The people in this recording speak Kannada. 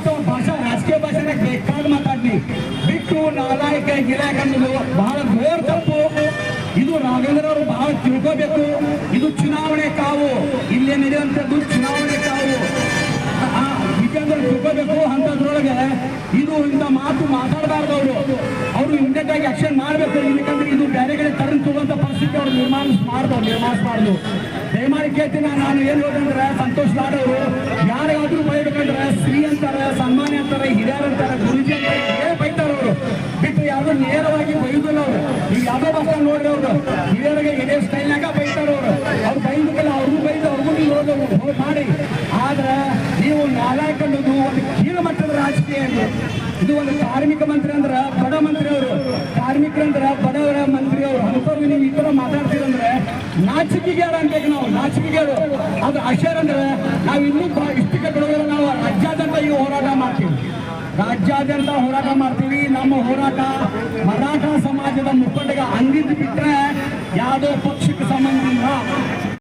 ಮತ್ತು ಭಾಷಾ, ರಾಜಕೀಯ ಭಾಷೆನ ಬೇಕಾದ ಮಾತಾಡ್ಲಿ. ಬಿಟ್ಟು ನಾಲಾಯಕ ಗಿರಾಯಕ ಅನ್ನೋದು ಬಹಳ ತಪ್ಪು. ಇದು ರಾಘವೇಂದ್ರ ಅವರು ಬಹಳ ತಿಳ್ಕೋಬೇಕು. ಇದು ಚುನಾವಣೆ ಕಾವು. ಇಲ್ಲೇ ಅಂತದ್ದು ಚುನಾವಣೆ ಕಾವು. ವಿಜೇಂದ್ರ ತಿಳ್ಕೋಬೇಕು ಅಂತದ್ರೊಳಗೆ ಇದು ಇಂಥ ಮಾತು ಮಾತಾಡಬಾರ್ದು ಅವರು. ಅವರು ಇಮಿಡಿಯೇಟ್ ಆಗಿ ಆಕ್ಷನ್ ಮಾಡಬೇಕು. ಯಾಕಂದ್ರೆ ಇದು ಬೇರೆ ಕಡೆ ತರನ್ ತಗೊಳ್ಳೋಂಥ ಪರಿಸ್ಥಿತಿ ಅವ್ರು ನಿರ್ಮಾಣ ಮಾಡ್ಬೋದು ನಿರ್ಮಾಣಿಸಬಾರ್ದು ದಯಮಾಡಿ ಕೇಳ್ತೀನಿ ನಾನು. ಏನು ಹೇಳಿದ್ರೆ ಸಂತೋಷ್ ಲಾಡ್ ಅವರು ಶ್ರೀ ಅಂತಾರೆ ಸನ್ಮಾನ್ಯ ಅಂತಾರೆ ಹಿರಿಯರ್ ಅಂತಾರೆ ಗುರುಜಿ ಅಂತಾರೆ ಬೈತಾರ ಅವರು. ಬಿಟ್ಟು ಯಾರು ನೇರವಾಗಿ ಬೈದಿಲ್ಲ ಅವರು. ಈಗ ಯಾವ್ದೋ ಬಸ್ ನೋಡ್ರಿ ಅವರು. ಹಿರಿಯರಿಗೆ ಇದೇ ಸ್ಟೈಲ್ನಾಗ ಬೈತಾರ ಅವರು. ಅವ್ರು ಬೈಬೇಕಲ್ಲ ಅವ್ರಿಗೂ ಬೈದು ಅವ್ರಿಗೂ ನೀವು ಹೋಗಿ ಹೋಗಿ ಮಾಡಿ. ಆದ್ರೆ ನೀವು ನಾಲಾಯಕ ಅನ್ನೋದು ಒಂದು ಕೀಳು ಮಟ್ಟದ ರಾಜಕೀಯ ಇದು. ಇದು ಒಂದು ಕಾರ್ಮಿಕ ಮಂತ್ರಿ ಅಂದ್ರ ಬಡ ಮಂತ್ರಿ ಅವರು. ಕಾರ್ಮಿಕರಂದ್ರ ಬಡವರ ಮಂತ್ರಿ ಅವರು. ಅಂತವ್ರಿಗೆ ನೀವು ಈ ತರ ಮಾತಾಡ್ತೀರಂದ್ರೆ ನಾಚಿಕೆಗೇರ ಅನ್ಬೇಕು ನಾವು ನಾಚಿಕೆಗೆ ಅದು ಅಶರ್ ಅಂದ್ರೆ ನಾವು ಇನ್ನೂ ಈ ಹೋರಾಟ ಮಾಡ್ತೀವಿ. ರಾಜ್ಯಾದ್ಯಂತ ಹೋರಾಟ ಮಾಡ್ತೀವಿ. ನಮ್ಮ ಹೋರಾಟ ಮರಾಠ ಸಮಾಜದ ಮುಖಂಡಗ ಅಂದಿದ್ದು ಬಿಟ್ರೆ ಯಾವುದೋ ಪಕ್ಷಕ್ಕೆ ಸಂಬಂಧ